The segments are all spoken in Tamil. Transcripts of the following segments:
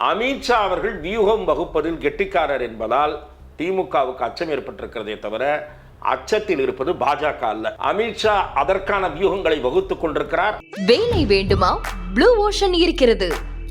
அமித்ஷா அவர்கள் வியூகம் வகுப்பதில் கெட்டிக்காரர் என்பதால் திமுகவுக்கு அச்சம் ஏற்பட்டிருக்கிறதே தவிர அச்சத்தில் இருப்பது பாஜக அல்ல. அமித்ஷா அதற்கான வியூகங்களை வகுத்துக் கொண்டிருக்கிறார். வேலை வேண்டுமா? ப்ளூ ஓஷன் இருக்கிறது.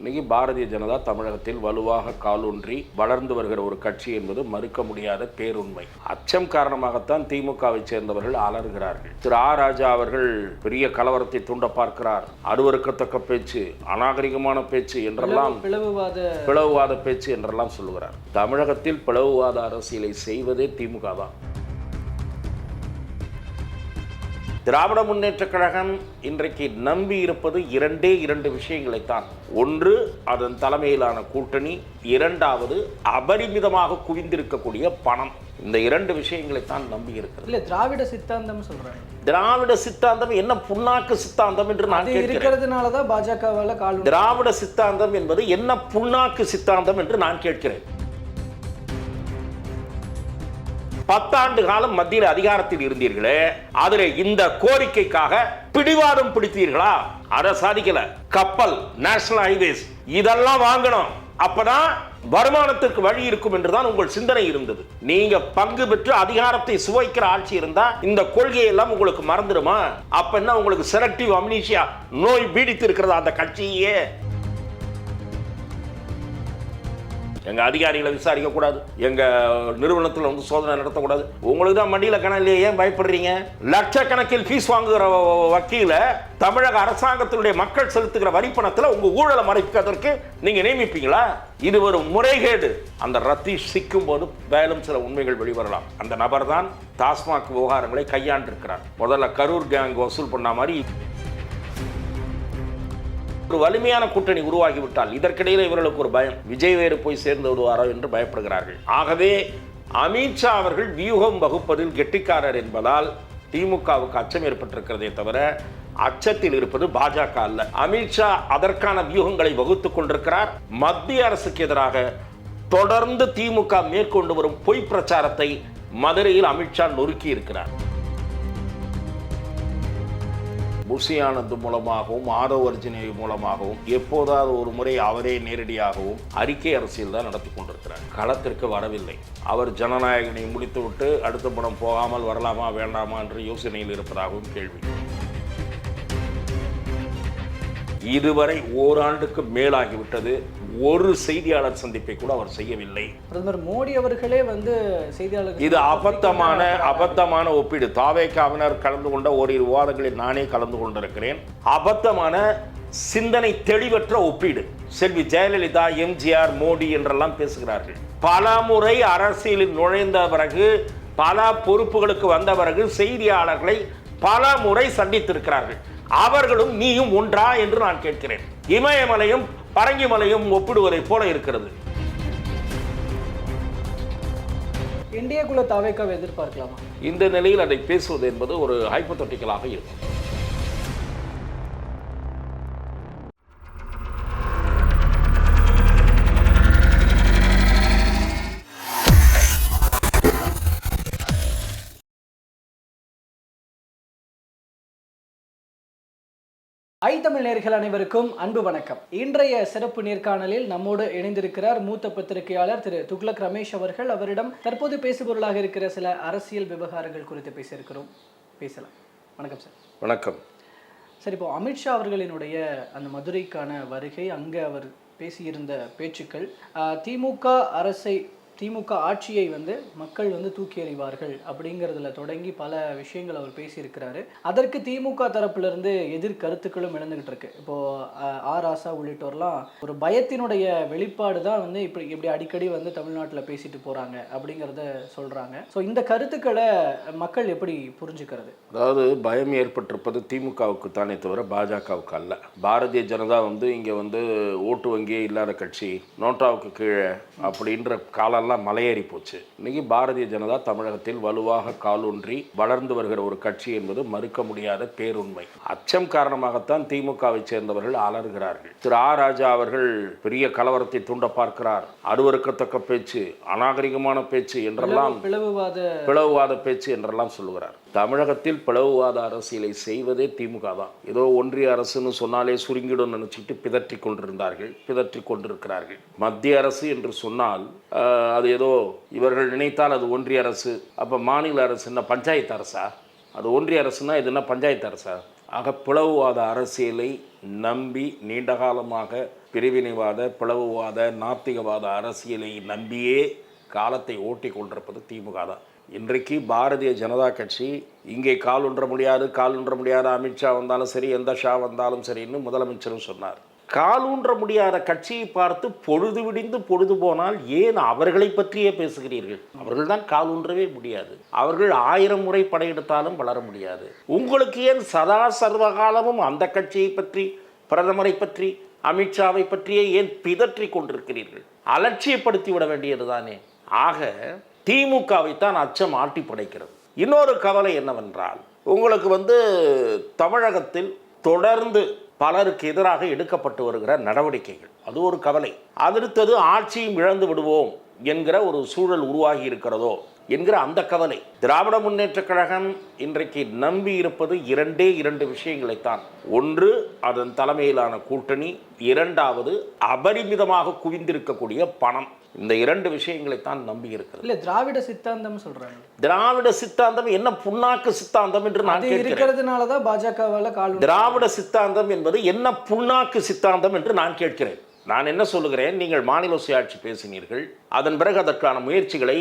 இன்னைக்கு பாரதிய ஜனதா தமிழகத்தில் வலுவாக காலூன்றி வளர்ந்து வருகிற ஒரு கட்சி என்பது மறுக்க முடியாத பேருண்மை. அச்சம் காரணமாகத்தான் திமுகவை சேர்ந்தவர்கள் அலறுகிறார்கள். திரு. ஆ. ராஜா அவர்கள் பெரிய கலவரத்தை தூண்ட பார்க்கிறார். அருவருக்கத்தக்க பேச்சு அநாகரிகமான பேச்சு என்றெல்லாம் பிளவுவாத பிளவுவாத பேச்சு என்றெல்லாம் சொல்லுகிறார். தமிழகத்தில் பிளவுவாத அரசியலை செய்வதே திமுக தான் திராவிட முன்னேற்ற கழகம் இன்றைக்கு நம்பி இருப்பது இரண்டே இரண்டு விஷயங்களைத்தான். ஒன்று அதன் தலைமையிலான கூட்டணி இரண்டாவது அபரிமிதமாக குவிந்திருக்கக்கூடிய பணம். இந்த இரண்டு விஷயங்களைத்தான் நம்பி இருக்கிறது. இல்ல திராவிட சித்தாந்தம் சொல்றாங்க. திராவிட சித்தாந்தம் என்ன புண்ணாக்கு சித்தாந்தம் என்று நான் இருக்கிறதுனால தான் பாஜகவால கால் திராவிட சித்தாந்தம் என்பது என்ன புண்ணாக்கு சித்தாந்தம் என்று நான் கேட்கிறேன். பத்தாண்டு காலம் மத்தியில் அதிகாரத்தில் இருந்தீர்களே அதில் இந்த கோரிக்கைக்காக பிடிவாதம் பிடித்தீர்களா? அதை சாதிக்கல. கப்பல் நேஷனல் ஹைவேஸ் இதெல்லாம் வாங்கணும். அப்பதான் வருமானத்திற்கு வழி இருக்கும் என்றுதான் உங்கள் சிந்தனை இருந்தது. நீங்க பங்கு பெற்று அதிகாரத்தை சுவைக்கிற ஆட்சி இருந்தா இந்த கொள்கையெல்லாம் உங்களுக்கு மறந்துடுமா? அப்ப என்ன உங்களுக்கு செலக்டிவ் அம்னீஷியா நோய் பீடித்து இருக்கிறதா அந்த கட்சியே? எங்கள் அதிகாரிகளை விசாரிக்கக்கூடாது. எங்கள் நிறுவனத்தில் வந்து சோதனை நடத்தக்கூடாது. உங்களுக்கு தான் மண்டியில் கணம் இல்லையே ஏன் பயப்படுறீங்க? லட்சக்கணக்கில் ஃபீஸ் வாங்குகிற வக்கீல தமிழக அரசாங்கத்தினுடைய மக்கள் செலுத்துகிற வரிப்பணத்தில் உங்கள் ஊழலை மறைப்பதற்கு நீங்கள் நியமிப்பீங்களா? இது ஒரு முறைகேடு. அந்த ரத்தீஷ் சிக்கும் போது மேலும் சில உண்மைகள் வெளிவரலாம். அந்த நபர் தான் டாஸ்மாக் விவகாரங்களை கையாண்டிருக்கிறார். முதல்ல கரூர் கேங் வசூல் பண்ண மாதிரி ஒரு வலிமையான கூட்டணி உருவாகிவிட்டால் இதற்கிடையில் இவர்களுக்கு ஒரு பயம். விஜய் வேறு போய் சேர்ந்து விடுவாரோ என்று பயப்படுகிறார்கள். ஆகவே அமித்ஷா அவர்கள் வியூகம் வகுப்பதில் கெட்டிக்காரர் என்பதால் திமுகவுக்கு அச்சம் ஏற்பட்டிருக்கிறதே தவிர அச்சத்தில் இருப்பது பாஜக அல்ல. அமித்ஷா அதற்கான வியூகங்களை வகுத்துக் கொண்டிருக்கிறார். மத்திய அரசுக்கு எதிராக தொடர்ந்து திமுக மேற்கொண்டு வரும் பொய் பிரச்சாரத்தை மதுரையில் அமித்ஷா நொறுக்கி இருக்கிறார் புஷி ஆனந்த் மூலமாகவும் ஆதவ் மூலமாகவும் எப்போதாவது ஒரு முறை அவரே நேரடியாகவும் அறிக்கை அரசியல் தான் நடத்தி கொண்டிருக்கிறார். களத்திற்கு வரவில்லை. அவர் ஜனநாயகனை முடித்துவிட்டு அடுத்த படம் போகாமல் வரலாமா வேண்டாமா என்று யோசனையில் இருப்பதாகவும் கேள்வி. இதுவரை ஓராண்டுக்கு மேலாகிவிட்டது. ஒரு செய்தியாளர் சந்திப்பை கூட அவர் செய்யவில்லை. பிரதமர் மோடி அவர்களே வந்து செய்தியாளர்கள் இது அபத்தமான அபத்தமான ஒப்பீடு. தாவேக்காவினர் கலந்து கொண்ட ஓரிரு விவாதங்களில் நானே கலந்து கொண்டிருக்கிறேன். அபத்தமான சிந்தனை தெளிவற்ற ஒப்பீடு. செல்வி ஜெயலலிதா எம்ஜிஆர் மோடி என்றெல்லாம் பேசுகிறார்கள். பல முறை அரசியலில் நுழைந்த பிறகு பல பொறுப்புகளுக்கு வந்த பிறகு செய்தியாளர்களை பல முறை சந்தித்திருக்கிறார்கள். அவர்களும் நீயும் ஒன்றா என்று நான் கேட்கிறேன். இமயமலையும் பரங்கிமலையும் ஒப்பிடுவதைப் போல இருக்கிறது. இந்தியாக்குள்ள தாவேக்காவை எதிர்பார்க்கலாமா? இந்த நிலையில் அதை பேசுவது என்பது ஒரு ஹைப்போதட்டிக்கலாக இருக்கும். ஐ தமிழ் நேர்கள் அனைவருக்கும் அன்பு வணக்கம். இன்றைய சிறப்பு நேர்காணலில் நம்மோடு இணைந்திருக்கிறார் மூத்த பத்திரிகையாளர் திரு துக்ளக் ரமேஷ் அவர்கள். அவரிடம் தற்போது பேசுபொருளாக இருக்கிற சில அரசியல் விவகாரங்கள் குறித்து பேசியிருக்கிறோம். பேசலாம். வணக்கம் சார். வணக்கம். சரி இப்போ அமித்ஷா அவர்களினுடைய அந்த மதுரைக்கான வருகை அங்கே அவர் பேசியிருந்த பேச்சுக்கள் திமுக அரசை திமுக ஆட்சியை வந்து மக்கள் வந்து தூக்கி எறிவார்கள் அப்படிங்கிறதுல தொடங்கி பல விஷயங்கள் அவர் பேசியிருக்கிறாரு. அதற்கு திமுக தரப்பிலிருந்து எதிர் கருத்துக்களும் இழந்துகிட்டு இருக்கு. இப்போ ஆர் ஆசா உள்ளிட்டோர்லாம் ஒரு பயத்தினுடைய வெளிப்பாடு தான் வந்து இப்படி இப்படி அடிக்கடி வந்து தமிழ்நாட்டில் பேசிட்டு போறாங்க அப்படிங்கிறத சொல்றாங்க. ஸோ இந்த கருத்துக்களை மக்கள் எப்படி புரிஞ்சுக்கிறது? அதாவது பயம் ஏற்பட்டிருப்பது திமுகவுக்கு தானே தவிர பாஜகவுக்கு அல்ல. பாரதிய ஜனதா வந்து இங்கே வந்து ஓட்டு வங்கியே இல்லாத கட்சி நோட்டாவுக்கு கீழே அப்படின்ற காலம் எல்லாம் மலையேறி போச்சு. இன்னைக்கு பாரதிய ஜனதா தமிழகத்தில் வலுவாக காலூன்றி வளர்ந்து வருகிற ஒரு கட்சி என்பது மறுக்க முடியாத பேருண்மை. அச்சம் காரணமாகத்தான் திமுகவை சேர்ந்தவர்கள் அலறுகிறார்கள். திரு. ஆ. ராஜா அவர்கள் பெரிய கலவரத்தை தூண்ட பார்க்கிறார். அருவருக்கத்தக்க பேச்சு அநாகரிகமான பேச்சு என்றெல்லாம் பிளவுவாத பிளவுவாத பேச்சு என்றெல்லாம் சொல்லுகிறார். தமிழகத்தில் பிளவுவாத அரசியலை செய்வதே திமுக தான். ஏதோ ஒன்றிய அரசுன்னு சொன்னாலே சுருங்கிடும் நினச்சிட்டு பிதற்றி கொண்டிருந்தார்கள் பிதற்றி கொண்டிருக்கிறார்கள். மத்திய அரசு என்று சொன்னால் அது ஏதோ இவர்கள் நினைத்தால் அது ஒன்றிய அரசு அப்போ மாநில அரசு என்ன பஞ்சாயத்து அரசா? அது ஒன்றிய அரசுனா இது என்ன பஞ்சாயத்து அரசா? ஆக பிளவுவாத அரசியலை நம்பி நீண்ட காலமாக பிரிவினைவாத பிளவுவாத நாத்திகவாத அரசியலை நம்பியே காலத்தை ஓட்டி கொண்டிருப்பது திமுக தான். இன்றைக்கு பாரதிய ஜனதா கட்சி இங்கே கால் ஒன்ற முடியாது கால் ஒன்ற முடியாத அமித்ஷா வந்தாலும் சரி எந்த ஷா வந்தாலும் சரின்னு முதலமைச்சரும் சொன்னார். கால் ஊன்ற முடியாத கட்சியை பார்த்து பொழுது விடிந்து பொழுது போனால் ஏன் அவர்களை பற்றியே பேசுகிறீர்கள்? அவர்கள் தான் கால் ஊன்றவே முடியாது. அவர்கள் ஆயிரம் முறை படையெடுத்தாலும் வளர முடியாது. உங்களுக்கு ஏன் சதா சர்வகாலமும் அந்த கட்சியை பற்றி பிரதமரை பற்றி அமித்ஷாவை பற்றியே ஏன் பிதற்றி கொண்டிருக்கிறீர்கள்? அலட்சியப்படுத்தி விட வேண்டியதுதானே. ஆக திமுகவை தான் அச்சம் ஆட்டி படைக்கிறது. இன்னொரு கவலை என்னவென்றால் உங்களுக்கு வந்து தமிழகத்தில் தொடர்ந்து பலருக்கு எதிராக எடுக்கப்பட்டு வருகிற நடவடிக்கைகள். அது ஒரு கவலை. அடுத்தது ஆட்சியும் இழந்து விடுவோம் என்கிற ஒரு சூழல் உருவாகி இருக்கிறதோ என்கிற அந்த கவலை. திராவிட முன்னேற்ற கழகம் இன்றைக்கு நம்பி இருப்பது இரண்டே இரண்டு விஷயங்களைத்தான். ஒன்று அதன் தலைமையிலான கூட்டணி. இரண்டாவது அபரிமிதமாக குவிந்திருக்கக்கூடிய பணம். இந்த இரண்டு விஷயங்களைத்தான் நம்பி இருக்கிறது. இல்ல திராவிட சித்தாந்தம் சொல்றாங்க. திராவிட சித்தாந்தம் என்ன புண்ணாக்கு சித்தாந்தம் என்று நான் அது கேட்கிறேன். இருக்கிறதுனால தான் பாஜகவால கால் திராவிட சித்தாந்தம் என்பது என்ன புண்ணாக்கு சித்தாந்தம் என்று நான் கேட்கிறேன். நான் என்ன சொல்லுகிறேன்? நீங்கள் மாநில சுயாட்சி பேசினீர்கள். அதன் பிறகு அதற்கான முயற்சிகளை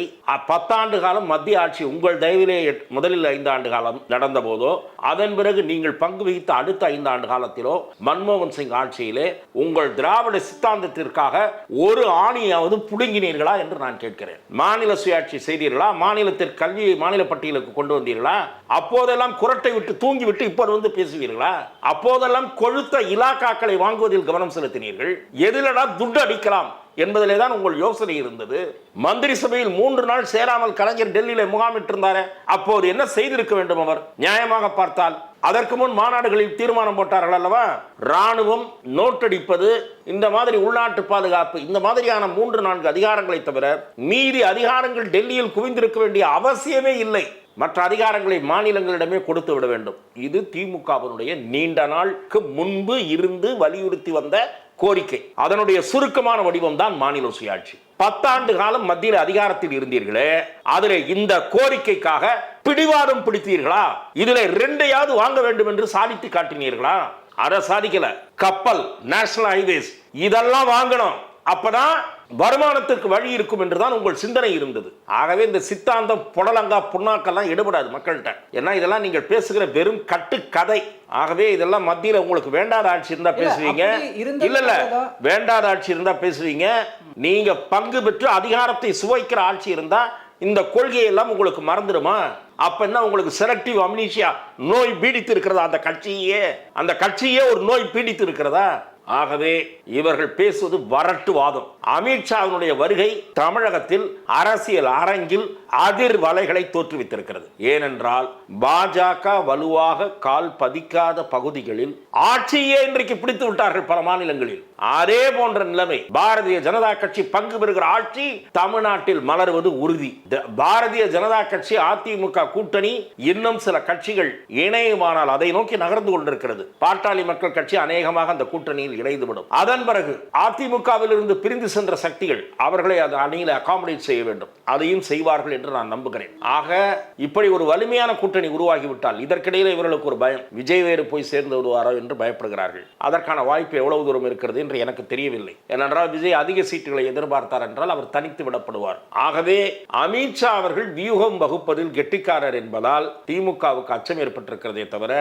பத்தாண்டு காலம் மத்திய ஆட்சி உங்கள் தயவிலே முதலில் ஐந்து ஆண்டு காலம் நடந்த போதோ அதன் பிறகு நீங்கள் பங்கு வகித்த அடுத்த ஐந்து ஆண்டு காலத்திலோ மன்மோகன் சிங் ஆட்சியிலே உங்கள் திராவிட சித்தாந்தத்திற்காக ஒரு ஆணியாவது புடுங்கினீர்களா என்று நான் கேட்கிறேன். மாநில சுயாட்சி செய்தீர்களா? மாநிலத்திற்கு கல்வியை மாநில பட்டியலுக்கு கொண்டு வந்தீர்களா? அப்போதெல்லாம் குரட்டை விட்டு தூங்கி விட்டு இப்போது வந்து பேசுவீர்களா? அப்போதெல்லாம் கொழுத்த இலாக்காக்களை வாங்குவதில் கவனம் செலுத்தினீர்கள். எது எதிலடா துட்டு அடிக்கலாம் என்பதிலே தான் உங்கள் யோசனை இருந்தது. மந்திரி சபையில் மூன்று நாள் சேராமல் கலைஞர் டெல்லியில முகாமிட்டிருந்தாரே அப்போது என்ன செய்திருக்க வேண்டும் அவர்? நியாயமாக பார்த்தால் அதற்கு முன் மாநாடுகளில் தீர்மானம் போட்டார்கள் அல்லவா? ராணுவம் நோட்டடிப்பது இந்த மாதிரி உள்நாட்டு பாதுகாப்பு இந்த மாதிரியான மூன்று நான்கு அதிகாரங்களை தவிர மீதி அதிகாரங்கள் டெல்லியில் குவிந்திருக்க வேண்டிய அவசியமே இல்லை. மற்ற அதிகாரங்களை மாநிலங்களிடமே கொடுத்து விட வேண்டும். இது திமுகவினுடைய நீண்ட நாளுக்கு முன்பு இருந்து வலியுறுத்தி வந்த கோரிக்கை. அதனுடைய சுருக்கமான வடிவம் தான் மாநில சுயாட்சி பத்தாண்டு காலம் மத்தியில் அதிகாரத்தில் இருந்தீர்களே அதில் இந்த கோரிக்கைக்காக பிடிவாதம் பிடித்தீர்களா? இதுல ரெண்டையாவது வாங்க வேண்டும் என்று சாதித்து காட்டினீர்களா? அதை சாதிக்கல. கப்பல் நேஷனல் ஹைவேஸ் இதெல்லாம் வாங்கணும். அப்பதான் வருமானத்திற்கு வழி இருக்கும் என்றுதான் உங்கள் சிந்தனை இருந்தது. ஆகவே இந்த சித்தாந்தம் புடலங்கா புண்ணாக்கெல்லாம் எடுபடாது மக்கள்கிட்ட. ஏன்னா இதெல்லாம் நீங்கள் பேசுகிற வெறும் கட்டு கதை ஆகவே இதெல்லாம் மத்தியில் உங்களுக்கு வேண்டாத ஆட்சி இருந்தா பேசுவீங்க. இல்ல இல்ல. வேண்டாத ஆட்சி இருந்தா பேசுவீங்க. நீங்க பங்கு பெற்று அதிகாரத்தை சுவைக்கிற ஆட்சி இருந்தா இந்த கொள்கையெல்லாம் உங்களுக்கு மறந்துடுமா? அப்ப என்ன உங்களுக்கு செலக்டிவ் அம்னீஷியா நோய் பீடித்து இருக்கிறதா அந்த கட்சியே? அந்த கட்சியே ஒரு நோய் பீடித்து இருக்கிறதா? ஆகவே இவர்கள் பேசுவது வரட்டுவாதம். அமித்ஷாவினுடைய வருகை தமிழகத்தில் அரசியல் அரங்கில் அதிர்வலைகளை தோற்றுவித்திருக்கிறது. ஏனென்றால் பாஜக வலுவாக கால் பதிக்காத பகுதிகளில் ஆட்சியே இன்றைக்கு பிடித்து விட்டார்கள் பல மாநிலங்களில். அதே போன்ற நிலைமை. பாரதிய ஜனதா கட்சி பங்கு பெறுகிற ஆட்சி தமிழ்நாட்டில் மலர்வது உறுதி. த- பாரதிய ஜனதா கட்சி அதிமுக கூட்டணி இன்னும் சில கட்சிகள் இணையுமானால் அதை நோக்கி நகர்ந்து கொண்டிருக்கிறது. பாட்டாளி மக்கள் கட்சி அநேகமாக அந்த கூட்டணியில் இணைந்துவிடும். அதன் பிறகு அதிமுகவில் இருந்து பிரிந்து சென்ற சக்திகள் அவர்களை அந்த அணியில் அகாமடேட் செய்ய வேண்டும். அதையும் செய்வார்கள் என்று நான் நம்புகிறேன். ஆக இப்படி ஒரு வலிமையான கூட்டணி உருவாகிவிட்டால் இதற்கிடையில் இவர்களுக்கு ஒரு பயம். விஜய் வேறு போய் சேர்ந்து விடுவாரோ என்று பயப்படுகிறார்கள். அதற்கான வாய்ப்பு எவ்வளவு தூரம் இருக்கிறது என்று எனக்கு தெரியவில்லை. ஏனென்றால் விஜய் அதிக சீட்டுகளை எதிர்பார்த்தார் என்றால் அவர் தனித்து விடப்படுவார். ஆகவே அமித்ஷா அவர்கள் வியூகம் வகுப்பதில் கெட்டிக்காரர் என்பதால் திமுகவுக்கு அச்சம் ஏற்பட்டிருக்கிறதே தவிர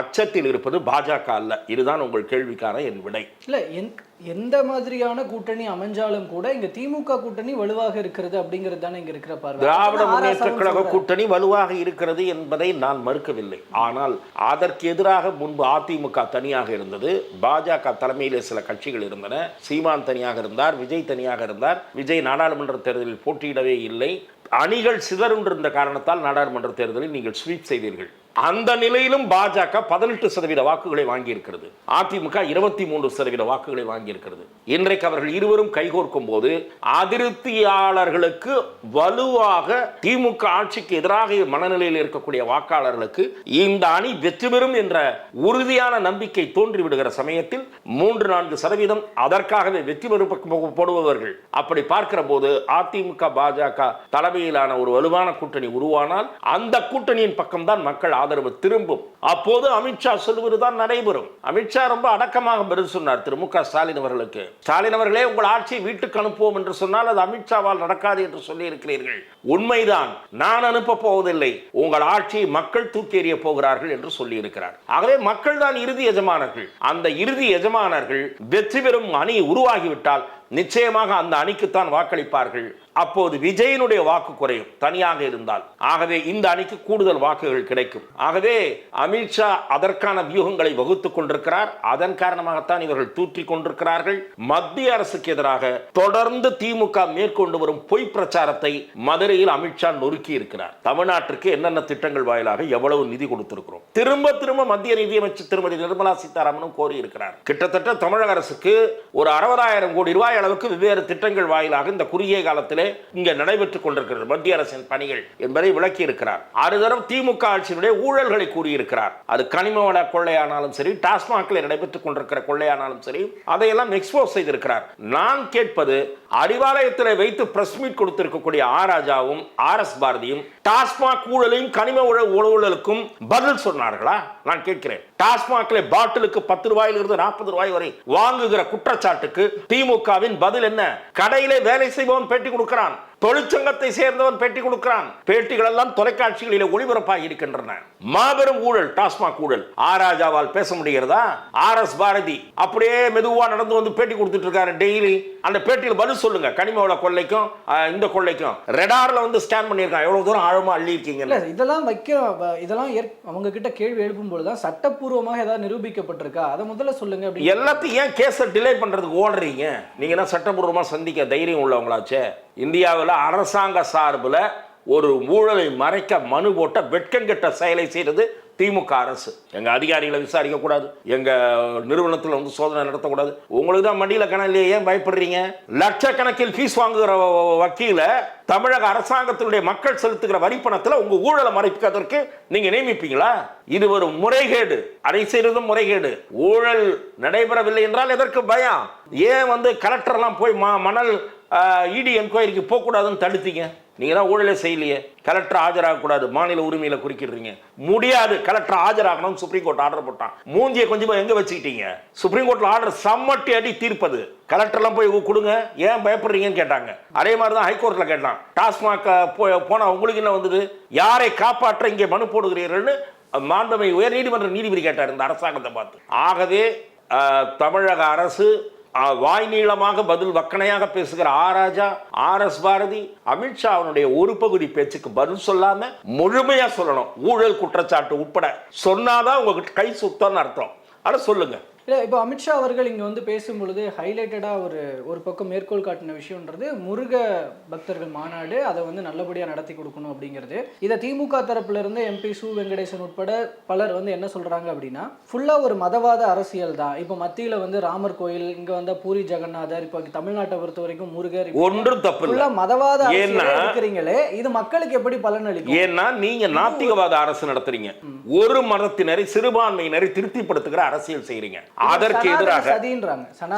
அச்சத்தில் இருப்பது பாஜக அல்ல. இதுதான் உங்கள் கேள்விக்கான என் விடை. இல்லை என் எந்த மாதிரியான கூட்டணி அமைஞ்சாலும் கூட இங்க திமுக கூட்டணி வலுவாக இருக்கிறது அப்படிங்கிறது தானே இங்க இருக்கிற பார்வை. திராவிட முன்னேற்ற கழக. கூட்டணி வலுவாக இருக்கிறது என்பதை நான் மறுக்கவில்லை. ஆனால் அதற்கு எதிராக முன்பு அதிமுக தனியாக இருந்தது. பாஜக தலைமையிலே சில கட்சிகள் இருந்தன. சீமான் தனியாக இருந்தார் விஜய் தனியாக இருந்தார். விஜய் நாடாளுமன்ற தேர்தலில் போட்டியிடவே இல்லை. அணிகள் சிதறுண்டிருந்த காரணத்தால் நாடாளுமன்ற தேர்தலில் நீங்கள் ஸ்வீப் செய்தீர்கள். அந்த நிலையிலும் பாஜக பதினெட்டு சதவீத வாக்குகளை வாங்கியிருக்கிறது. அதிமுக இருபத்தி மூன்று சதவீத வாக்குகளை வாங்கியிருக்கிறது. இன்றைக்கு அவர்கள் இருவரும் கைகோர்க்கும் போது அதிருப்தியாளர்களுக்கு வலுவாக திமுக ஆட்சிக்கு எதிராக மனநிலையில் இருக்கக்கூடிய வாக்காளர்களுக்கு இந்த அணி வெற்றி பெறும் என்ற உறுதியான நம்பிக்கை தோன்றிவிடுகிற சமயத்தில் மூன்று நான்கு சதவீதம் அதற்காகவே வெற்றி பெறும் போடுபவர்கள். அப்படி பார்க்கிற போது அதிமுக பாஜக தலைமையிலான ஒரு வலுவான கூட்டணி உருவானால் அந்த கூட்டணியின் பக்கம்தான் மக்கள் ஆதரவு திரும்பும். அப்போது அமித்ஷா சொல்லுவதுதான் நடைபெறும். அமித்ஷா ரொம்ப அடக்கமாக பதில் சொன்னார் திரு மு க ஸ்டாலின் அவர்களுக்கு. ஸ்டாலின் அவர்களே உங்கள் ஆட்சியை வீட்டுக்கு அனுப்புவோம் என்று சொன்னால் அது அமித்ஷாவால் நடக்காது என்று சொல்லி இருக்கிறீர்கள் உண்மைதான். நான் அனுப்ப போவதில்லை. உங்கள் ஆட்சியை மக்கள் தூக்கி எறிய போகிறார்கள் என்று சொல்லி இருக்கிறார் ஆகவே மக்கள் தான் இறுதி எஜமானர்கள். அந்த இறுதி எஜமானர்கள் வெற்றி பெறும் அணி உருவாகிவிட்டால் நிச்சயமாக அந்த அணிக்குத்தான் வாக்களிப்பார்கள். அப்போது விஜயனுடைய வாக்கு குறையும். தனியாக இருந்தால். ஆகவே இந்த அணிக்கு கூடுதல் வாக்குகள் கிடைக்கும். ஆகவே அமித்ஷா அதற்கான வியூகங்களை வகுத்துக் கொண்டிருக்கிறார். அதன் காரணமாகத்தான் இவர்கள் தூற்றி கொண்டிருக்கிறார்கள். மத்திய அரசுக்கு எதிராக தொடர்ந்து திமுக மேற்கொண்டு வரும் பொய் பிரச்சாரத்தை மதுரையில் அமித்ஷா நொறுக்கி இருக்கிறார். தமிழ்நாட்டிற்கு என்னென்ன திட்டங்கள் வாயிலாக எவ்வளவு நிதி கொடுத்திருக்கிறோம். திரும்ப திரும்ப மத்திய நிதியமைச்சர் திருமதி நிர்மலா சீதாராமனும் கோரியிருக்கிறார். கிட்டத்தட்ட தமிழக அரசுக்கு ஒரு அறுபதாயிரம் கோடி ரூபாய் அளவுக்கு வெவ்வேறு திட்டங்கள் வாயிலாக இந்த குறுகிய காலத்திலே இங்கே நடைபெற்றுக் கொண்டிருக்கிறது மத்திய அரசின் பணிகள் என்பதை விளக்கி இருக்கிறார் அறுதரம் திமுக ஆட்சியினுடைய ஊழல்களை கூறியிருக்கிறார். அது கனிம வள கொள்ளையானாலும் சரி டாஸ்மாகில் நடைபெற்றுக் கொண்டிருக்கிற கொள்ளையானாலும் சரி அதையெல்லாம் எக்ஸ்போஸ் செய்திருக்கிறார். நான் கேட்பது அறிவாலயத்தில் வைத்து பிரஸ் மீட் கொடுத்திருக்கக்கூடிய ஆ ராஜாவும் ஆர் எஸ் பாரதியும் டாஸ்மாக் ஊழலையும் கனிம உழ ஊழலுக்கும் பதில் சொன்னார்களா? நான் கேட்கிறேன். டாஸ்மாக்ல பாட்டிலுக்கு பத்து ரூபாயிலிருந்து நாற்பது ரூபாய் வரை வாங்குகிற குற்றச்சாட்டுக்கு திமுகவின் பதில் என்ன? கடையிலே வேலை செய்பவன் பேட்டி கொடுக்கிறான். தொழிற்சங்கத்தை சேர்ந்தவன் பேட்டி கொடுக்கிறான். பேட்டிகள் எல்லாம் தொலைக்காட்சிகளிலே ஒளிபரப்பாகி இருக்கின்றன. மாபெரும் ஊழல் டாஸ்மாக் ஊழல். ஆ ராஜாவால் பேச முடிகிறதா? ஆர் எஸ் பாரதி அப்படியே மெதுவா நடந்து வந்து பேட்டி கொடுத்துட்டு இருக்காரு டெய்லி. அந்த பேட்டியில் பதில் சொல்லுங்க. கனிம வள கொள்ளைக்கும் இந்த கொள்ளைக்கும். ரெடார்ல வந்து ஸ்கேன் பண்ணியிருக்கான். எவ்வளவு தூரம் ஆழமா அள்ளி இல்ல இருக்கீங்கன்னு இதெல்லாம் வைக்க இதெல்லாம் அவங்க கிட்ட கேள்வி எழுப்பும் பொழுதுதான் சட்டப்பூர்வமாக ஏதாவது நிரூபிக்கப்பட்டிருக்கா? அதை முதல்ல சொல்லுங்க அப்படி எல்லாத்தையும் ஏன் கேஸை டிலே பண்றதுக்கு ஓடுறீங்க? நீங்க என்ன சட்டபூர்வமா சந்திக்க தைரியம் உள்ளவங்களாச்சே? இந்தியாவில் அரசாங்க சார்பில் ஒரு ஊழலை மறைக்க மனு போட்ட வெட்கங்கெட்ட செயலை செய்கிறது திமுக அரசு. எங்கள் அதிகாரிகளை விசாரிக்கக்கூடாது. எங்கள் நிறுவனத்தில் வந்து சோதனை நடத்தக்கூடாது. உங்களுக்கு தான் மண்டியில் கணம் இல்லையே ஏன் பயப்படுறீங்க? லட்சக்கணக்கில் ஃபீஸ் வாங்குகிற வக்கீல தமிழக அரசாங்கத்தினுடைய மக்கள் செலுத்துகிற வரிப்பணத்தில் உங்கள் ஊழலை மறைப்பதற்கு நீங்கள் நியமிப்பீங்களா? இது ஒரு முறைகேடு. அதை செய்யறதும் முறைகேடு. ஊழல் நடைபெறவில்லை என்றால் எதற்கு பயம்? ஏன் வந்து கலெக்டர்லாம் போய் மணல் இடி என்கொயரிக்கு போகக்கூடாதுன்னு தடுத்தீங்க. நீங்கள் தான் ஊழலே செய்யலையே. கலெக்டர் ஆஜராகக்கூடாது. மாநில உரிமையில குறிக்கிடுறீங்க. முடியாது. கலெக்டர் ஆஜராகணும்னு சுப்ரீம் கோர்ட் ஆர்டர் போட்டான். மூஞ்சியை கொஞ்சம் எங்கே வச்சுக்கிட்டீங்க? சுப்ரீம் கோர்ட்டில் ஆர்டர் சம்மட்டி அடி தீர்ப்பது. கலெக்டர்லாம் போய் கொடுங்க. ஏன் பயப்படுறீங்கன்னு கேட்டாங்க. அதே மாதிரி தான் ஹைகோர்ட்டில் கேட்டான். டாஸ்மாக் போ- போனால் உங்களுக்கு என்ன வந்தது? யாரை காப்பாற்ற இங்கே மனு போடுகிறீர்கள்னு மாண்புமை உயர் நீதிமன்ற நீதிபதி கேட்டார் இந்த அரசாங்கத்தை பார்த்து. ஆகவே தமிழக அரசு வாய் நீளமாக பதில் வக்கனையாக பேசுகிற ஆராஜா ஆர் எஸ் பாரதி அமித்ஷா அவனுடைய ஒரு பகுதி பேச்சுக்கு பதில் சொல்லாம முழுமையா சொல்லணும். ஊழல் குற்றச்சாட்டு உட்பட. சொன்னாதான் உங்ககிட்ட கை சுத்தம்னு அர்த்தம். அதை சொல்லுங்க. இல்ல இப்போ அமித்ஷா அவர்கள் இங்க வந்து பேசும் பொழுது ஹைலைட்டடா ஒரு ஒரு பக்கம் மேற்கோள் காட்டின விஷயம்ன்றது முருக பக்தர்கள் மாநாடு அதை வந்து நல்லபடியா நடத்தி கொடுக்கணும் அப்படிங்கிறது. இதை திமுக தரப்புல இருந்து எம்பி சு வெங்கடேசன் உட்பட பலர் வந்து என்ன சொல்றாங்க அப்படின்னா ஃபுல்லா ஒரு மதவாத அரசியல் தான். இப்போ மத்தியில வந்து ராமர் கோயில் இங்க வந்தா பூரி ஜெகநாதர் இப்போ தமிழ்நாட்டை பொறுத்த வரைக்கும் முருகர் ஒன்றும் தப்பு இல்லை. மதவாத இருக்கிறீங்களே இது மக்களுக்கு எப்படி பலன் அளிக்கும்? ஏன்னா நீங்க நாத்திகவாத அரசு நடத்துறீங்க. ஒரு மதத்தினரை சிறுபான்மையினரை திருப்திப்படுத்துகிற அரசியல் செய்றீங்க. அதற்கு எதிராக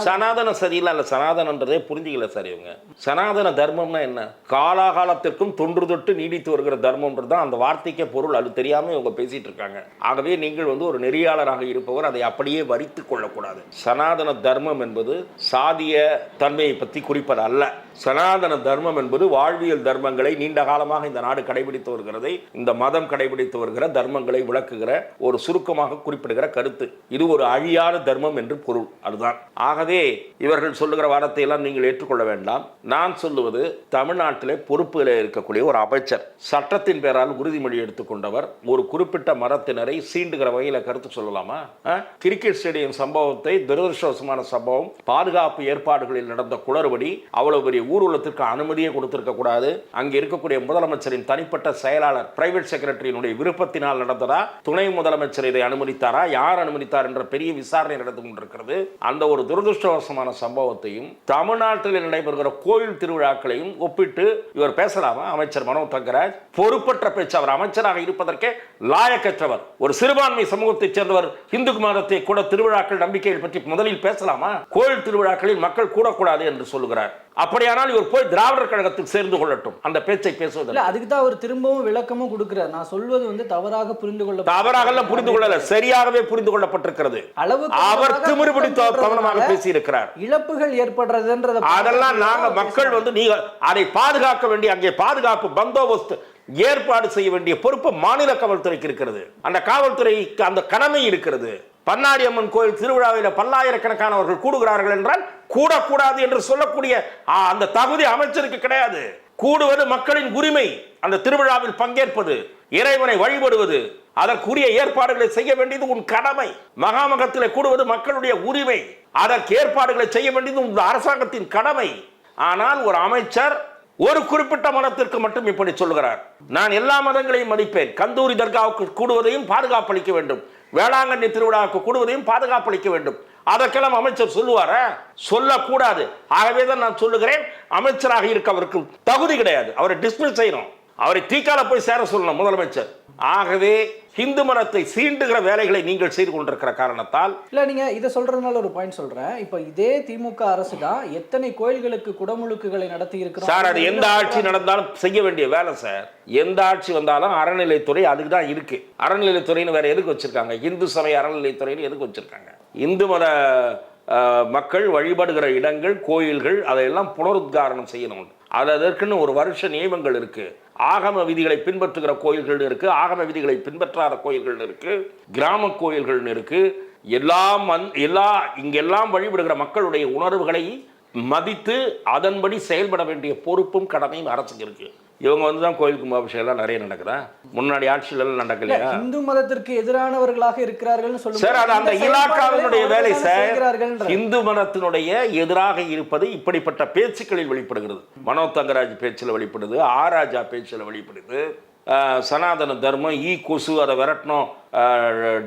சனாதன சதியில இல்ல சனாதனன்றதே புரிஞ்சுக்கல சார் இவங்க. சனாதன தர்மம்னா என்ன? காலாகாலத்திற்கும் தொன்று தொட்டு நீடித்து வருகிற தர்மம்ன்றது தான் அந்த வார்த்தைக்கே பொருள். அது தெரியாம இவங்க பேசிட்டு இருக்காங்க. ஆகவே நீங்கள் வந்து ஒரு நெறியாளராக இருப்பவர் அதை அப்படியே வரித்துக் கொள்ளக்கூடாது. சனாதன தர்மம் என்பது சாதிய தன்மையை பற்றி குறிப்பது அல்ல. சனாதன தர்மம் என்பது வாழ்வியல் தர்மங்களை நீண்ட காலமாக இந்த நாடு கடைபிடித்து வருகிறதை இந்த மதம் கடைபிடித்து வருகிற தர்மங்களை விளக்குகிற ஒரு சுருக்கமாக குறிப்பிடுகிற கருத்து. இது ஒரு அழியாத தர்மம் என்று பொருள். அதுதான். ஆகவே இவர்கள் சொல்லுகிற வார்த்தை எல்லாம் நீங்கள் ஏற்றுக்கொள்ள வேண்டாம். நான் சொல்லுவது தமிழ்நாட்டிலே பொறுப்பில் இருக்கக்கூடிய ஒரு அமைச்சர். சட்டத்தின் பேரால் உறுதிமொழி எடுத்துக்கொண்டவர். ஒரு குறிப்பிட்ட மரத்தினரை சீண்டுகிற வகையில் கருத்து சொல்லலாமா? கிரிக்கெட் ஸ்டேடியம் சம்பவத்தை துரதிருஷ்டவசமான சம்பவம். பாதுகாப்பு ஏற்பாடுகளில் நடந்த குளறுபடி அவ்வளவு பெரிய ஊர்வலத்திற்கு அனுமதியை கொடுத்திருக்க கூடாது. அங்கே இருக்கக்கூடிய முதலமைச்சரின் தனிப்பட்ட செயலாளர் பிரைவேட் செக்ரட்டரியினுடைய விருப்பத்தினால் நடந்ததா? துணை முதலமைச்சர் இதை அனுமதித்தாரா? யார் அனுமதித்தார் என்ற பெரிய விசாரணை நடந்து கொண்டிருக்கிறது அந்த ஒரு துரதிருஷ்டவசமான சம்பவத்தையும் தமிழ்நாட்டில் நடைபெறுகிற கோயில் திருவிழாக்களையும் ஒப்பிட்டு இவர் பேசலாமா? அமைச்சர் மனோ தங்கராஜ் பொறுப்பற்ற பேச்சு. அவர் அமைச்சராக இருப்பதற்கே லாயக்கற்றவர். ஒரு சிறுபான்மை சமூகத்தைச் சேர்ந்தவர் இந்து மதத்தை கூட திருவிழாக்கள் நம்பிக்கைகள் பற்றி முதலில் பேசலாமா? கோயில் திருவிழாக்களில் மக்கள் கூடக்கூடாது என்று சொல்லுகிறார். அப்படியானால் இவர் போய் திராவிடர் கழகத்தில் சேர்ந்து கொள்ளட்டும். அந்த பேச்சை இல்ல பேசுவதில்லை அதுக்கு தான் அவர் திரும்பவும் விளக்கமும் கொடுக்கிறார். நான் சொல்வது வந்து தவறாக புரிந்து கொள்ள தவறாக புரிந்து கொள்ளல. சரியாகவே புரிந்து கொள்ளப்பட்டிருக்கிறது. அளவுக்கு அவர் திமிரு பிடித்த கவனமாக பேசியிருக்கிறார். இழப்புகள் ஏற்படுறதுன்றத அதெல்லாம் நாங்க மக்கள் வந்து நீங்க அதை பாதுகாக்க வேண்டிய அங்கே பாதுகாப்பு பந்தோபஸ்து ஏற்பாடு செய்ய வேண்டிய பொறுப்பு மாநில காவல்துறைக்கு இருக்கிறது. அந்த காவல்துறைக்கு அந்த கடமை இருக்கிறது. பன்னாரி அம்மன் கோயில் திருவிழாவில் பல்லாயிரக்கணக்கானவர்கள் கூடுகிறார்கள் என்றால் கூடக்கூடாது என்று சொல்லக்கூடிய அந்த தகுதி அமைச்சருக்கு கிடையாது. கூடுவது மக்களின் உரிமை. அந்த திருவிழாவில் பங்கேற்பது இறைவனை வழிபடுவது அதற்குரிய ஏற்பாடுகளை செய்ய வேண்டியது உன் கடமை. மகாமகத்தில் கூடுவது மக்களுடைய உரிமை. அதற்கு ஏற்பாடுகளை செய்ய வேண்டியது உன் அரசாங்கத்தின் கடமை. ஆனால் ஒரு அமைச்சர் ஒரு குறிப்பிட்ட மதத்திற்கு மட்டும் இப்படி சொல்கிறார் நான் எல்லா மதங்களையும் மதிப்பேன். கந்தூரி தர்காவுக்கு கூடுவதையும் பாதுகாப்பளிக்க வேண்டும். வேளாங்கண்ணி திருவிழாவுக்கு கூடுவதையும் பாதுகாப்பு அளிக்க வேண்டும். அதற்கெல்லாம் அமைச்சர் சொல்லுவார? சொல்லக்கூடாது. ஆகவே தான் நான் சொல்லுகிறேன். அமைச்சராக இருக்க அவருக்கு தகுதி கிடையாது. அவரை டிஸ்மிஸ் செய்யணும். அவரை தீக்கால போய் சேர சொல்லணும் முதலமைச்சர். ஆகவே இந்து மதத்தை சீண்டுகிற வேலைகளை நீங்கள் செய்து கொண்டிருக்கிற காரணத்தால் இல்ல நீங்க இதை சொல்றதுனால ஒரு பாயிண்ட் சொல்றேன். இப்ப இதே திமுக அரசு தான் எத்தனை கோயில்களுக்கு குடமுழுக்குகளை நடத்தி இருக்கிறோம் சார் அது எந்த ஆட்சி நடந்தாலும் செய்ய வேண்டிய வேலை சார். எந்த ஆட்சி வந்தாலும் அறநிலைத்துறை அதுக்கு தான் இருக்கு. அறநிலைத்துறைன்னு வேற எதுக்கு வச்சிருக்காங்க? இந்து சமய அறநிலைத்துறைன்னு எதுக்கு வச்சிருக்காங்க? இந்து மத மக்கள் வழிபடுகிற இடங்கள் கோயில்கள் அதையெல்லாம் புனருத்காரணம் செய்யணும் அது அதற்குன்னு ஒரு வருஷ நியமங்கள் இருக்குது ஆகம விதிகளை பின்பற்றுகிற கோயில்கள் இருக்குது ஆகம விதிகளை பின்பற்றாத கோயில்கள் இருக்குது கிராம கோயில்கள்னு இருக்குது எல்லாம் மண் எல்லா இங்கெல்லாம் வழிபடுகிற மக்களுடைய உணர்வுகளை மதித்து அதன்படி செயல்பட வேண்டிய பொறுப்பும் கடமையும் அரசுக்கு இருக்குது இவங்க வந்து தான் கோயில் கும்பாபிஷேகம்லாம் நிறைய நடக்குதா முன்னாடி ஆட்சியில எல்லாம் இல்ல, நடக்கலையா இந்து மதத்திற்கு எதிரானவர்களாக இருக்கிறார்கள்னு சொல்லும்போது சார் அது அந்த இலாக்காவினுடைய வேலை சார். இந்து மதத்தினுடைய எதிராக இருப்பது இப்படிப்பட்ட பேச்சுக்களில் வெளிப்படுகிறது. மனோ தங்கராஜ் பேச்சில் வெளிப்படுது ஆராஜா பேச்சில் வெளிப்படுது. சனாதன தர்மம் ஈ கொசு அதை விரட்டணும்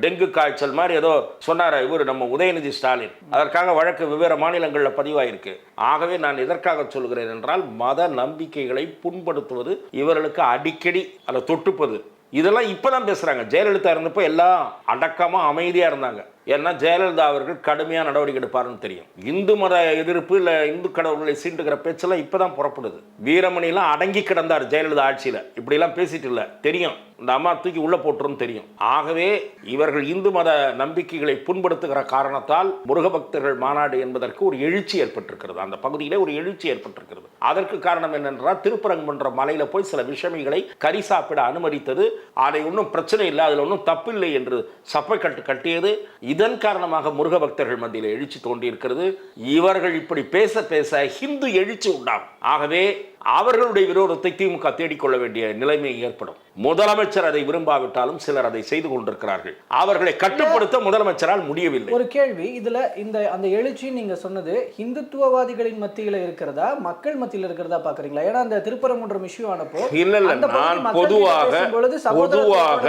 டெங்கு காய்ச்சல் மாதிரி ஏதோ சொன்னார் இவர் நம்ம உதயநிதி ஸ்டாலின். அதற்காக வழக்கு வெவ்வேறு மாநிலங்களில் பதிவாயிருக்கு. ஆகவே நான் எதற்காக சொல்கிறேன் என்றால் மத நம்பிக்கைகளை புண்படுத்துவது இவர்களுக்கு அடிக்கடி அதை தொட்டுப்பது. இதெல்லாம் இப்போ தான் பேசுகிறாங்க ஜெயலலிதா இருந்தப்போ எல்லாம் அடக்கமாக அமைதியாக இருந்தாங்க. ஏன்னா ஜெயலலிதா அவர்கள் கடுமையாக நடவடிக்கை எடுப்பாருன்னு தெரியும். இந்து மத எதிர்ப்பு இல்லை இந்து கடவுள்களை சீண்டுகிற பேச்செல்லாம் இப்போ தான் புறப்படுது. வீரமணிலாம் அடங்கி கிடந்தார் ஜெயலலிதா ஆட்சியில். இப்படிலாம் பேசிட்டு இல்லை. தெரியும். இந்த அம்மா தூக்கி உள்ளே போட்டுரும் தெரியும். ஆகவே இவர்கள் இந்து மத நம்பிக்கைகளை புண்படுத்துகிற காரணத்தால் முருக பக்தர்கள் மாநாடு என்பதற்கு ஒரு எழுச்சி ஏற்பட்டிருக்கிறது. அந்த பகுதியிலே ஒரு எழுச்சி ஏற்பட்டிருக்கிறது. அதற்கு காரணம் என்னென்றால் திருப்பரங்குன்ற மலையில போய் சில விஷமிகளை கறி சாப்பிட அனுமதித்தது. அதை ஒன்றும் பிரச்சனை இல்லை அதில் ஒன்றும் தப்பில்லை என்று சப்பை கட்டு கட்டியது. இதன் காரணமாக முருக பக்தர்கள் மத்தியில் எழுச்சி தோன்றியிருக்கிறது. இவர்கள் இப்படி பேச பேச ஹிந்து எழுச்சி உண்டாகும். ஆகவே அவர்களுடைய விரோதத்தை திமுக தேடிக்கொள்ள வேண்டிய நிலைமை ஏற்படும். முதலமைச்சர் அதை விரும்பாவிட்டாலும் சிலர் அதை செய்து கொண்டிருக்கிறார்கள். அவர்களை கட்டுப்படுத்த முதலமைச்சரால் முடியவில்லை. ஒரு கேள்வி இதுல இந்த அந்த எழுச்சி நீங்க சொன்னது இந்துத்துவவாதிகளின் மத்தியில இருக்கிறதா மக்கள் மத்தியில இருக்கிறதா பாக்குறீங்களா? ஏன்னா அந்த திருப்பரங்குன்றம் இஷ்யூ ஆனப்போ இல்ல இல்ல நான் பொதுவாக பொதுவாக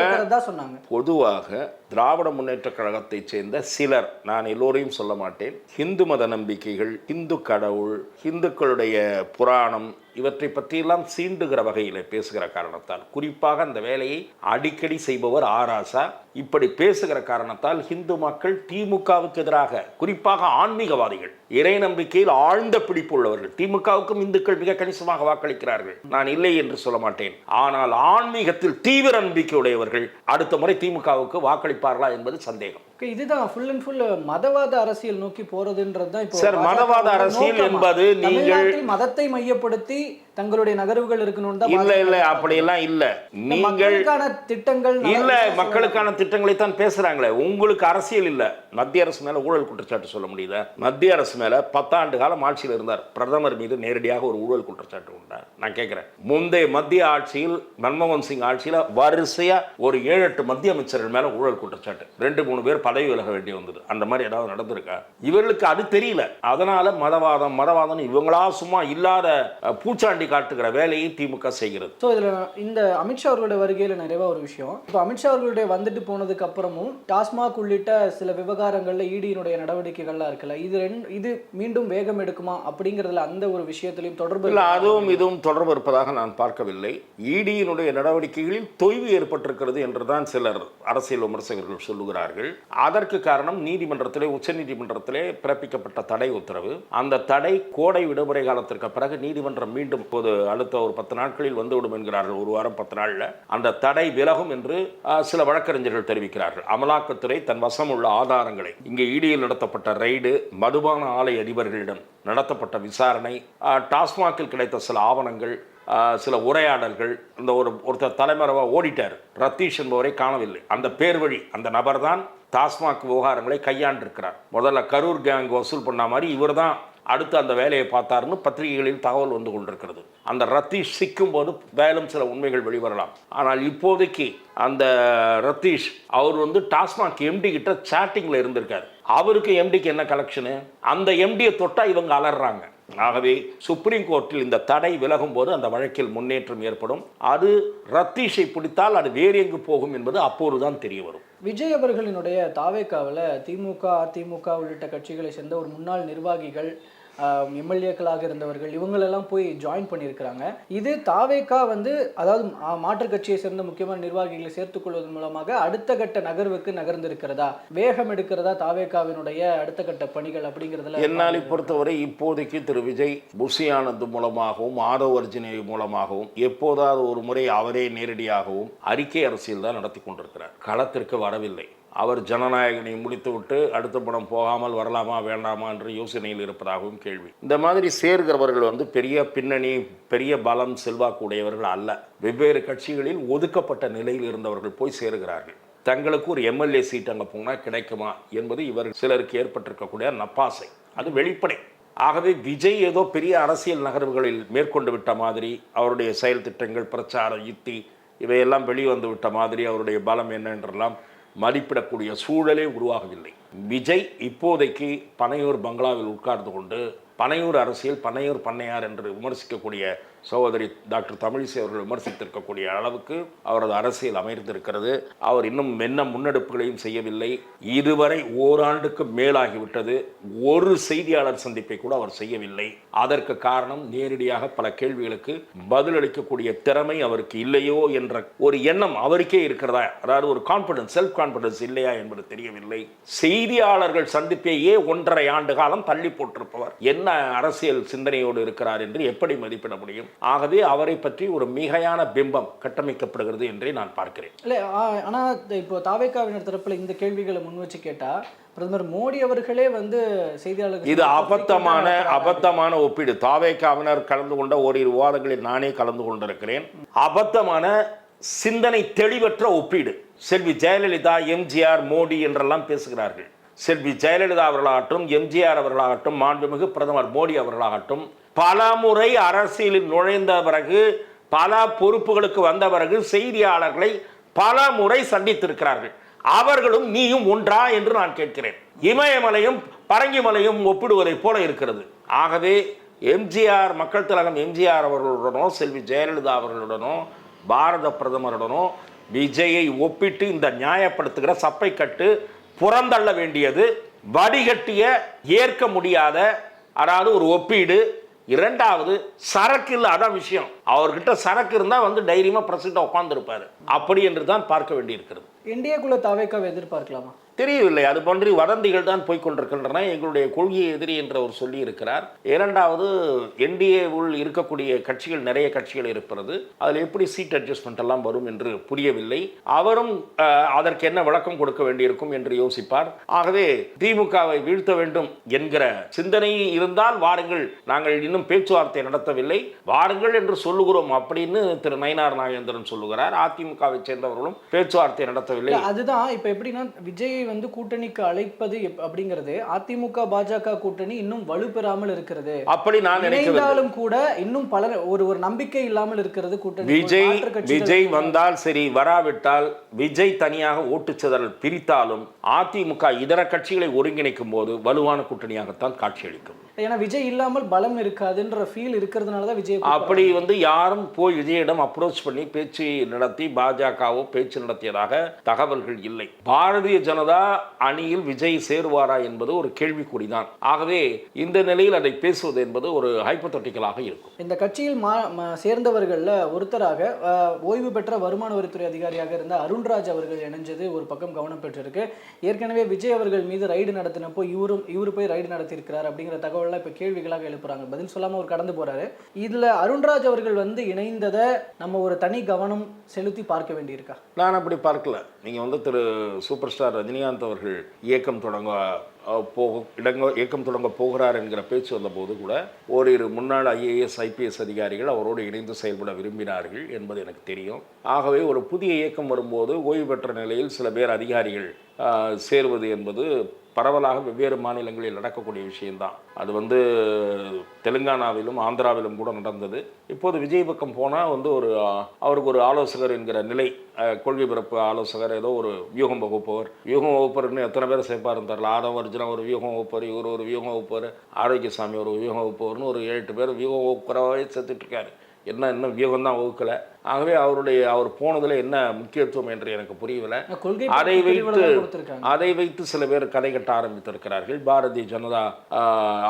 சொன்னாங்க. பொதுவாக திராவிட முன்னேற்ற கழகத்தைச் சேர்ந்த சிலர் நான் எல்லோரையும் சொல்ல மாட்டேன் ஹிந்து மத நம்பிக்கைகள் இந்து கடவுள் இந்துக்களுடைய புராணம் இவற்றை பற்றியெல்லாம் சீண்டுகிற வகையில் பேசுகிற காரணத்தால் குறிப்பாக அந்த வேலையை அடிக்கடி செய்பவர் ஆராசா இப்படி பேசுகிற காரணத்தால் இந்து மக்கள் திமுகவுக்கு எதிராக குறிப்பாக ஆன்மீகவாதிகள் இறை நம்பிக்கையில் ஆழ்ந்த பிடிப்பு உள்ளவர்கள். திமுகவுக்கும் இந்துக்கள் மிக கணிசமாக வாக்களிக்கிறார்கள். நான் இல்லை என்று சொல்ல மாட்டேன். ஆனால் ஆன்மீகத்தில் தீவிர நம்பிக்கை உடையவர்கள் அடுத்த முறை திமுகவுக்கு வாக்களிப்பார்களா என்பது சந்தேகம். இதுதான் ஃபுல் அண்ட் ஃபுல் மதவாத அரசியல் நோக்கி போறதுன்றது தான் சார், மதவாத அரசியல்? என்பது நீங்கள்- மதத்தை மையப்படுத்தி தங்களுடைய நகர்வுகள் இருக்கணும் தான் இல்ல இல்ல அப்படியெல்லாம் இல்ல. இந்த நீங்கள் மக்களுக்கான திட்டங்கள் இல்ல மக்களுக்கான திட்டங்களை தான் பேசுறாங்களே. உங்களுக்கு அரசியல் இல்ல. மத்திய அரசு மேல ஊழல் குற்றச்சாட்டு சொல்ல முடியுதா? மத்திய அரசு மேலே பத்தாண்டு காலம் ஆட்சியில் இருந்தார். பிரதமர் மீது நேரடியாக ஒரு ஊழல் குற்றச்சாட்டு உண்டார் நான் கேட்குறேன். முந்தைய மத்திய ஆட்சியில் மன்மோகன் சிங் ஆட்சியில் வரிசையாக ஒரு ஏழு எட்டு மத்திய அமைச்சர்கள் மேலே ஊழல் குற்றச்சாட்டு. ரெண்டு மூணு பேர் பதவி விலக வேண்டி வந்தது. அந்த மாதிரி ஏதாவது நடந்திருக்கா? இவர்களுக்கு அது தெரியல. அதனால மதவாதம் மதவாதம் இவங்களா சும்மா இல்லாத பூச்சாண்டி காட்டுகிற வேலையை திமுக செய்கிறது. ஸோ இதில் இந்த அமித்ஷா அவர்களுடைய வருகையில் நிறைவா ஒரு விஷயம். இப்போ அமித்ஷா அவர்களுடைய வந்துட்டு போனதுக்கு அப்புறமும் டாஸ்மாக் உள்ளிட்ட சில விவகாரங்களில் இடியினுடைய நடவடிக்கைகள்லாம் இருக்குல்ல? இது ரெண்டு இது மீண்டும் வேகம் எடுக்குமா அப்படிங்கிறதுல அந்த ஒரு விஷயத்திலையும் தொடர்பு இல்ல? அதுவும் இதுவும் தொடர்பு இருப்பதாக நான் பார்க்கவில்லை. இடியினுடைய நடவடிக்கைகளில் தொய்வு ஏற்பட்டிருக்கிறது என்றுதான் சிலர் அரசியல் விமர்சகர்கள் சொல்லுகிறார்கள். அதற்கு காரணம் நீதிமன்றத்திலே உச்சநீதிமன்றத்திலே பிறப்பிக்கப்பட்ட தடை உத்தரவு. அந்த தடை கோடை விடுமுறை காலத்திற்கு பிறகு நீதிமன்றம் மீண்டும் இப்போது அடுத்த ஒரு பத்து நாட்களில் வந்துவிடும் என்கிறார்கள். ஒரு வாரம் பத்து நாள்ல அந்த தடை விலகும் என்று சில வழக்கறிஞர்கள் தெரிவிக்கிறார்கள். அமலாக்கத்துறை தன் வசம் உள்ள ஆதாரங்களை இங்கே இடியில் நடத்தப்பட்ட ரெய்டு மதுபான ஆலை அதிபர்களிடம் நடத்தப்பட்ட விசாரணை டாஸ்மாகில் கிடைத்த சில ஆவணங்கள் சில உரையாடல்கள் இந்த ஒரு ஒருத்தர் தலைமறைவாக ஓடிட்டார். ரத்தீஷ் என்பவரை காணவில்லை. அந்த பேர் வழி அந்த நபர் தான் டாஸ்மாக் விவகாரங்களை கையாண்டிருக்கிறார். முதல்ல கரூர் கேங் வசூல் பண்ண மாதிரி இவர் தான் அடுத்து அந்த வேலையை பார்த்தாருன்னு பத்திரிகைகளில் தகவல் வந்து கொண்டிருக்கிறது. அந்த ரத்தீஷ் சிக்கும் போது மேலும் சில உண்மைகள் வெளிவரலாம். ஆனால் இப்போதைக்கு அந்த ரத்தீஷ் அவர் வந்து டாஸ்மாக் எம்டி கிட்ட சேட்டிங்கில் இருந்திருக்காரு. அவருக்கு எம்டிக்கு என்ன கலெக்ஷனு அந்த எம்டியை தொட்டால் இவங்க அலறாங்க ஆகவே சுப்ரீம் கோர்ட்டில் இந்த தடை விலகும் போது அந்த வழக்கில் முன்னேற்றம் ஏற்படும். அது ரத்தீஷை பிடித்தால் அது வேறு எங்கு போகும் என்பது அப்போதுதான் தெரிய வரும். விஜய் அவர்களினுடைய தாவேக்காவில் திமுக அதிமுக உள்ளிட்ட கட்சிகளை சேர்ந்த ஒரு முன்னாள் நிர்வாகிகள் எம்எல்ஏக்களாக இருந்தவர்கள் இவங்களெல்லாம் போய் ஜாயின் பண்ணியிருக்கிறாங்க. இது தாவேக்கா வந்து அதாவது மா- மாற்றுக் கட்சியை சேர்ந்த முக்கியமான நிர்வாகிகளை சேர்த்துக்கொள்வதன் மூலமாக அடுத்த கட்ட நகர்வுக்கு நகர்ந்திருக்கிறதா? வேகம் எடுக்கிறதா தாவேக்காவினுடைய அடுத்த கட்ட பணிகள் அப்படிங்கிறதுல என்னாலை பொறுத்தவரை இப்போதைக்கு திரு. விஜய் புஷி ஆனந்த் மூலமாகவும் ஆதவ் அர்ஜுனே மூலமாகவும் எப்போதாவது ஒரு முறை அவரே நேரடியாகவும் அறிக்கை அரசியல் தான் நடத்தி கொண்டிருக்கிறார். களத்திற்கு வரவில்லை. அவர் ஜனநாயகனை முடித்துவிட்டு அடுத்த படம் போகாமல் வரலாமா வேண்டாமா என்று யோசனையில் இருப்பதாகவும் கேள்வி. இந்த மாதிரி சேர்கிறவர்கள் வந்து பெரிய பின்னணி பெரிய பலம் செல்வாக்கு உடையவர்கள் அல்ல. வெவ்வேறு கட்சிகளில் ஒதுக்கப்பட்ட நிலையில் இருந்தவர்கள் போய் சேருகிறார்கள். தங்களுக்கு ஒரு எம்எல்ஏ சீட் அங்கே போனால் கிடைக்குமா என்பது இவர் சிலருக்கு ஏற்பட்டிருக்கக்கூடிய நப்பாசை. அது வெளிப்படை. ஆகவே விஜய் ஏதோ பெரிய அரசியல் நகர்வுகளில் மேற்கொண்டு விட்ட மாதிரி அவருடைய செயல் திட்டங்கள் பிரச்சார யுத்தி இவையெல்லாம் வெளிவந்து விட்ட மாதிரி அவருடைய பலம் என்னென்றெல்லாம் என்றெல்லாம் மதிப்பிடக்கூடிய சூழலே உருவாகவில்லை. விஜய் இப்போதைக்கு பனையூர் பங்களாவில் உட்கார்ந்து கொண்டு பனையூர் அரசியல் பனையூர் பண்ணையார் என்று விமர்சிக்கக்கூடிய சகோதரி டாக்டர் தமிழிசை அவர்கள் விமர்சித்திருக்கக்கூடிய அளவுக்கு அவரது அரசியல் அமைந்திருக்கிறது. அவர் இன்னும் என்ன முன்னெடுப்புகளையும் செய்யவில்லை. இதுவரை ஓராண்டுக்கு மேலாகிவிட்டது. ஒரு செய்தியாளர் சந்திப்பை கூட அவர் செய்யவில்லை. அதற்கு காரணம் நேரடியாக பல கேள்விகளுக்கு பதிலளிக்கக்கூடிய திறமை அவருக்கு இல்லையோ என்ற ஒரு எண்ணம் அவருக்கே இருக்கிறதா? அதாவது ஒரு கான்பிடன்ஸ் செல்ஃப் கான்பிடன்ஸ் இல்லையா என்பது தெரியவில்லை. செய்தியாளர்கள் சந்திப்பையே ஒன்றரை ஆண்டு காலம் தள்ளி போட்டிருப்பவர். என்ன அரசியல் சிந்தனையோடு இருக்கிறார் என்று எப்படி மதிப்பிட முடியும்? ஆகவே அவரை பற்றி ஒரு மிகையான பிம்பம் கட்டமைக்கப்படுகிறது என்றே நான் பார்க்கிறேன். இல்லை ஆனால் இப்போ தாவேக்காவினர் தரப்புல இந்த கேள்விகளை முன் வச்சு கேட்டா பிரதமர் மோடி அவர்களே வந்து செய்தியாளர்கள் இது அபத்தமான அபத்தமான ஒப்பீடு. தாவேக்காவினர் கலந்து கொண்ட ஓரிரு விவாதங்களில் நானே கலந்து கொண்டிருக்கிறேன். அபத்தமான சிந்தனை தெளிவற்ற ஒப்பீடு. செல்வி ஜெயலலிதா எம்ஜிஆர் மோடி என்றெல்லாம் பேசுகிறார்கள். செல்வி ஜெயலலிதா அவர்களாகட்டும் எம்ஜிஆர் அவர்களாகட்டும் மாண்புமிகு பிரதமர் மோடி அவர்களாகட்டும் பல முறை அரசியலில் நுழைந்த பிறகு பல பொறுப்புகளுக்கு வந்த பிறகு செய்தியாளர்களை பல முறை சந்தித்திருக்கிறார்கள். அவர்களும் நீயும் ஒன்றா என்று நான் கேட்கிறேன். இமயமலையும் பரங்கிமலையும் ஒப்பிடுவதைப் போல இருக்கிறது. ஆகவே எம்ஜிஆர் மக்கள் திலகம் எம்ஜிஆர் அவர்களுடனோ செல்வி ஜெயலலிதா அவர்களுடனோ பாரத பிரதமருடனோ விஜயை ஒப்பிட்டு இந்த நியாயப்படுத்துகிற சப்பை கட்டு புறந்தள்ள வேண்டியது வடிகட்டிய ஏற்க முடியாத அதாவது ஒரு ஒப்பீடு. இரண்டாவது சரக்கு இல்லை அதான் விஷயம். அவர்கிட்ட சரக்கு இருந்தால் வந்து டைரியமாக பிரசிட்ட உட்காந்துருப்பாரு அப்படி என்று தான் பார்க்க வேண்டியிருக்கிறது. இந்தியாக்குள்ள தவைக்காவை எதிர்பார்க்கலாமா? தெரியவில்லை. அது போன்று வதந்திகள் தான் போய்கொண்டிருக்கின்றன எங்களுடைய கொள்கையை எதிரி என்று அவர் சொல்லி இருக்கிறார் இரண்டாவது உள் இருக்கக்கூடிய கட்சிகள் நிறைய கட்சிகள் இருப்பது அதில் எப்படி சீட் அட்ஜஸ்ட்மெண்ட் எல்லாம் வரும் என்று புரியவில்லை. அவரும் அதற்கு என்ன விளக்கம் கொடுக்க வேண்டியிருக்கும் என்று யோசிப்பார். ஆகவே திமுகவை வீழ்த்த வேண்டும் என்கிற சிந்தனை இருந்தால் வாருங்கள். நாங்கள் இன்னும் பேச்சுவார்த்தை நடத்தவில்லை. வாருங்கள் என்று சொல்லுகிறோம் அப்படின்னு திரு நயினார் நாகேந்திரன் சொல்லுகிறார். அதிமுகவை சேர்ந்தவர்களும் பேச்சுவார்த்தை நடத்தவில்லை. அதுதான். இப்போ எப்படின்னா விஜய் வந்து கூட்டணிக்கு அழைப்பது அப்படிங்கிறது அதிமுக பாஜக கூட்டணி இன்னும் வலுப்பெறாமல் இருக்கிறது. அப்படி நான் இணைந்தாலும் கூட இன்னும் பலர் ஒரு ஒரு நம்பிக்கை இல்லாமல் இருக்கிறது கூட்டணி. விஜய் விஜய் வந்தால் சரி வராவிட்டால் விஜய் தனியாக ஓட்டுச்சிதறல் பிரித்தாலும் அதிமுக இதர கட்சிகளை ஒருங்கிணைக்கும் போது வலுவான கூட்டணியாகத்தான் காட்சியளிக்கும். ஏன்னா விஜய் இல்லாமல் பலம் இருக்காதுன்ற ஃபீல் இருக்கிறதுனால தான் விஜய் அப்படி வந்து யாரும் போய் விஜயிடம் அப்ரோச் பண்ணி பேச்சு நடத்தி பாஜகவோ பேச்சு நடத்தியதாக தகவல்கள் இல்லை. பாரதிய ஜனதா அணியில் விஜய் சேருவாரா என்பது ஒரு கேள்விக்குறிதான். ஆகவே இந்த நிலையில் அதை பேசுவது என்பது ஒரு ஹைப்பத்தட்டிக்கலாக இருக்கும். இந்த கட்சியில் சேர்ந்தவர்கள்ல ஒருத்தராக ஓய்வு பெற்ற வருமான வரித்துறை அதிகாரியாக இருந்த அருண்ராஜ் அவர்கள் இணைஞ்சது ஒரு பக்கம் கவனம் பெற்றிருக்கு. ஏற்கனவே விஜய் அவர்கள் மீது ரைடு நடத்தினப்போ இவரும் இவரு போய் ரைடு நடத்தியிருக்கிறார் அப்படிங்கிற தகவல்லாம் இப்போ கேள்விகளாக எழுப்புறாங்க. பதில் சொல்லாமல் அவர் கடந்து போறாரு. இதுல அருண்ராஜ் அவர்கள் வந்து இணைந்ததை நம்ம ஒரு தனி கவனம் செலுத்தி பார்க்க வேண்டியிருக்கா? நான் அப்படி பார்க்கல. நீங்கள் வந்து திரு சூப்பர் ஸ்டார் ரஜினிகாந்த் அவர்கள் இயக்கம் தொடங்க போக இடங்க இயக்கம் தொடங்க போகிறார் என்கிற பேச்சு வந்தபோது கூட ஓரிரு முன்னாள் ஐஏஎஸ் ஐபிஎஸ் அதிகாரிகள் அவரோடு இணைந்து செயல்பட விரும்பினார்கள் என்பது எனக்கு தெரியும். ஆகவே ஒரு புதிய இயக்கம் வரும்போது ஓய்வு பெற்ற நிலையில் சில பேர் அதிகாரிகள் சேருவது என்பது பரவலாக வெவ்வேறு மாநிலங்களில் நடக்கக்கூடிய விஷயம்தான். அது வந்து தெலுங்கானாவிலும் ஆந்திராவிலும் கூட நடந்தது. இப்போது விஜய் பக்கம் போனால் வந்து ஒரு அவருக்கு ஒரு ஆலோசகர் என்கிற நிலை கொள்கை பிறப்பு ஆலோசகர் ஏதோ ஒரு வியூகம் வகுப்பவர். வியூகம் வகுப்பர்னு எத்தனை பேர் சேர்ப்பாருன்னு தெரில ஆதம் அர்ஜுனா ஒரு வியூகம் வகுப்பவர் இவர் ஒரு வியூகம் வகுப்பவர் ஆரோக்கியசாமி ஒரு வியூகம் வகுப்பவர்னு ஒரு ஏழு எட்டு பேர் வியூகம் வகுப்பராகவே சேர்த்துட்டு என்ன இன்னும் வியூகம் தான் வகுக்கலை. ஆகவே அவருடைய அவர் போனதில் என்ன முக்கியத்துவம் என்று எனக்கு புரியவில்லை. அதை வைத்து அதை வைத்து சில பேர் கதை கட்ட ஆரம்பித்திருக்கிறார்கள். பாரதிய ஜனதா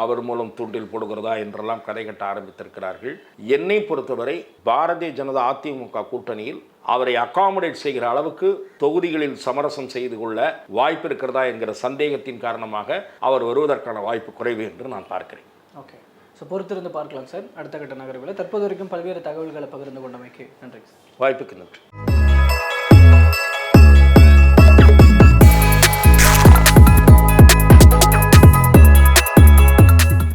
அவர் மூலம் தூண்டில் போடுகிறதா என்றெல்லாம் கதை கட்ட ஆரம்பித்திருக்கிறார்கள். என்னை பொறுத்தவரை பாரதிய ஜனதா அதிமுக கூட்டணியில் அவரை அகாமடேட் செய்கிற அளவுக்கு தொகுதிகளில் சமரசம் செய்து கொள்ள வாய்ப்பு இருக்கிறதா என்கிற சந்தேகத்தின் காரணமாக அவர் வருவதற்கான வாய்ப்பு குறைவு என்று நான் பார்க்கிறேன். ஸோ பொறுத்திருந்து பார்க்கலாம் சார் அடுத்த கட்ட நகர்வில் தற்போது வரைக்கும் பல்வேறு தகவல்களை பகிர்ந்து கொண்டமைக்கு நன்றி சார் வாய்ப்புக்கு நன்றி.